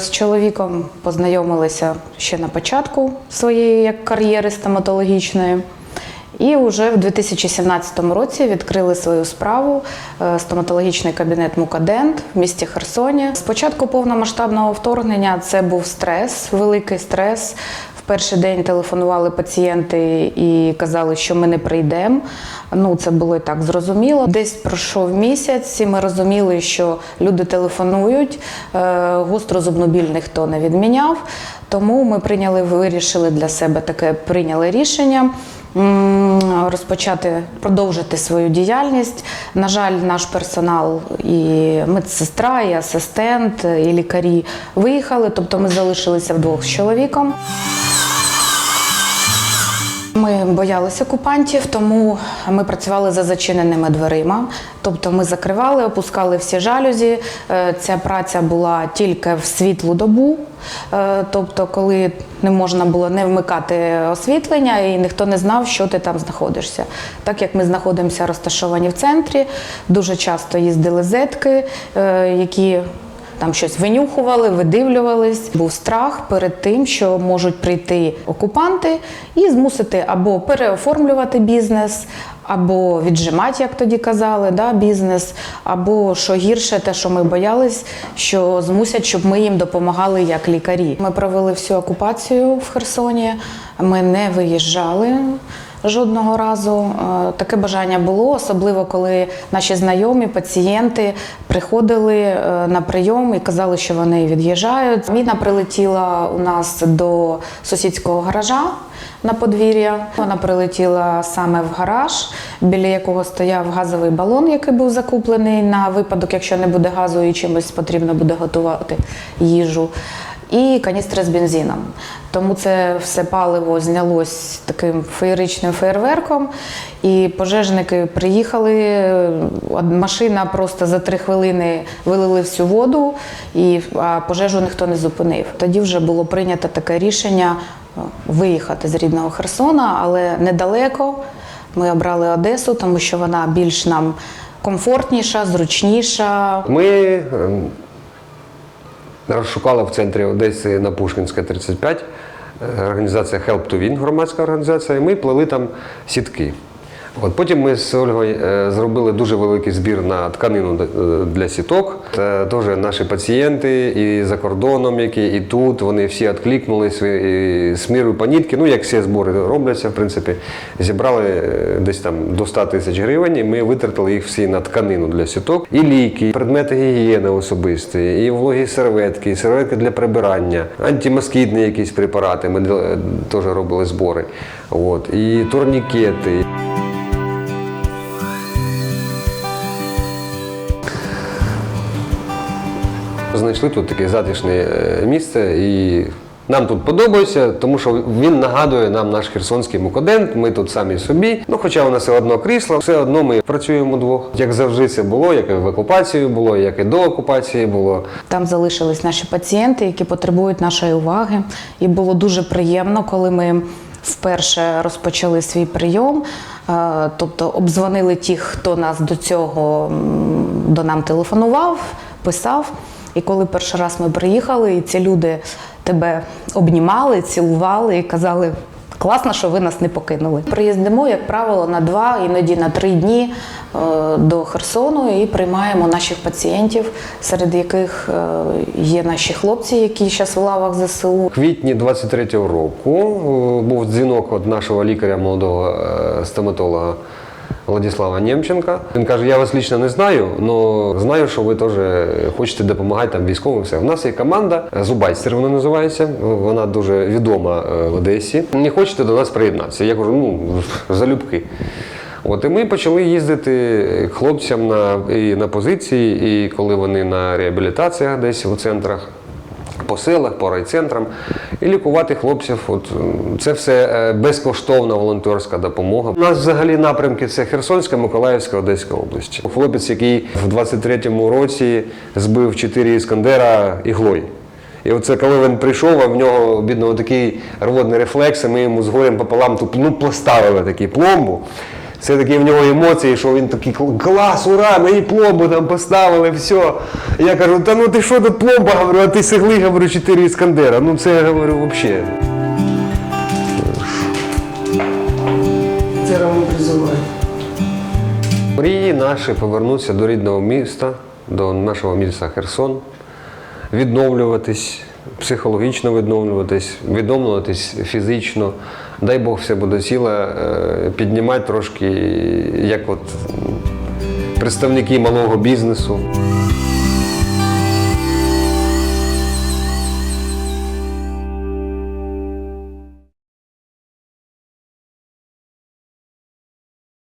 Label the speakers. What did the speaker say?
Speaker 1: З чоловіком познайомилися ще на початку своєї як кар'єри стоматологічної. І вже в 2017 році відкрили свою справу е, стоматологічний кабінет Мукадент в місті Херсоні. Спочатку повномасштабного вторгнення це був стрес, великий стрес. Перший день телефонували пацієнти і казали, що ми не прийдемо. Ну це було і так зрозуміло. Десь пройшов місяць, і ми розуміли, що люди телефонують. е, Гостро зубну ніхто не відміняв. Тому ми прийняли, вирішили для себе таке прийняли рішення. Розпочати продовжити свою діяльність. На жаль, наш персонал і медсестра, і асистент, і лікарі виїхали, тобто ми залишилися вдвох з чоловіком. Ми боялися окупантів, тому ми працювали за зачиненими дверима. Тобто ми закривали, опускали всі жалюзі. Е, Ця праця була тільки в світлу добу. Е, Тобто, коли не можна було не вмикати освітлення, і ніхто не знав, що ти там знаходишся. Так як ми знаходимося розташовані в центрі, дуже часто їздили зетки, е, які там щось винюхували, видивлювались. Був страх перед тим, що можуть прийти окупанти і змусити або переоформлювати бізнес, або віджимати, як тоді казали, да, бізнес, або що гірше, те, що ми боялись, що змусять, щоб ми їм допомагали як лікарі. Ми провели всю окупацію в Херсоні, ми не виїжджали. Жодного разу Е, таке бажання було, особливо коли наші знайомі пацієнти приходили е, на прийом і казали, що вони від'їжджають. Міна прилетіла у нас до сусідського гаража на подвір'я. Вона прилетіла саме в гараж, біля якого стояв газовий балон, який був закуплений на випадок, якщо не буде газу і чимось потрібно буде готувати їжу. І каністри з бензином. Тому це все паливо знялось таким феєричним феєрверком. І пожежники приїхали. Машина просто за три хвилини вилили всю воду, і а пожежу ніхто не зупинив. Тоді вже було прийнято таке рішення е, виїхати з рідного Херсона, але недалеко. Ми обрали Одесу, тому що вона більш нам комфортніша, зручніша.
Speaker 2: Ми розшукали в центрі Одеси на Пушкінська 35 е, організація Help to Win, громадська організація, і ми плели там сітки. От потім ми з Ольгою е, зробили дуже великий збір на тканину е, для сіток. Це теж наші пацієнти і за кордоном, які і тут вони всі відкликнулись і з мірою по нитки. Ну як всі збори робляться, в принципі, зібрали е, десь там до 100 тисяч гривень. І ми витратили їх всі на тканину для сіток, і ліки, і предмети гігієни особисті, і вологі серветки, і серветки для прибирання, антимоскітні якісь препарати. Ми е, теж робили збори. От і турнікети. Знайшли тут таке затишне е, місце і нам тут подобається, тому що він нагадує нам наш херсонський мукодент. Ми тут самі собі. Ну, хоча у нас і одно крісло, все одно ми працюємо двох. Як завжди це було, як і в окупації було, як і до окупації було.
Speaker 1: Там залишились наші пацієнти, які потребують нашої уваги. І було дуже приємно, коли ми вперше розпочали свій прийом. Е, Тобто обдзвонили ті, хто нас до цього до нам телефонував, писав. І коли перший раз ми приїхали, і ці люди тебе обнімали, цілували і казали. Класно, що ви нас не покинули. Приїздимо, як правило, на два, іноді на три дні е, до Херсону і приймаємо наших пацієнтів, серед яких е, є наші хлопці, які зараз в лавах ЗСУ.
Speaker 2: Квітні 23-го року е, був дзвінок від нашого лікаря, молодого стоматолога Владислава Нємченка. Він каже: Я вас лічно не знаю, але знаю, що ви теж хочете допомагати там військовим. Все. У нас є команда Зубайстер, вона називається. Вона дуже відома е, в Одесі. Не хочете до нас приєднатися? Я кажу, ну залюбки. От і ми почали їздити хлопцям на, і на позиції, і коли вони на реабілітаціях десь у центрах по селах, по райцентрам і лікувати хлопців. От це все е, безкоштовна волонтерська допомога. У нас взагалі напрямки це Херсонська, Миколаївська, Одеська області. Хлопець, який в 23-му році збив 4 іскандера іглою. І оце коли він прийшов, а в нього бідного такий рвотний рефлекс, і ми йому з горем пополам ну, поставили таку пломбу. Це такі в нього емоції, що він такий клас, ура, мені пломбу там поставили, все. Я кажу, та ну ти що тут пломба, говорю, а ти сигли, говорю, 4 іскандера. Ну це я говорю взагалі.
Speaker 3: Це Роман призиває.
Speaker 2: Мрії наші повернутися до рідного міста, до нашого міста Херсон, відновлюватись, психологічно відновлюватись, відновлюватись фізично. Дай Бог все буде сила, е, піднімати трошки, як от представники малого бізнесу.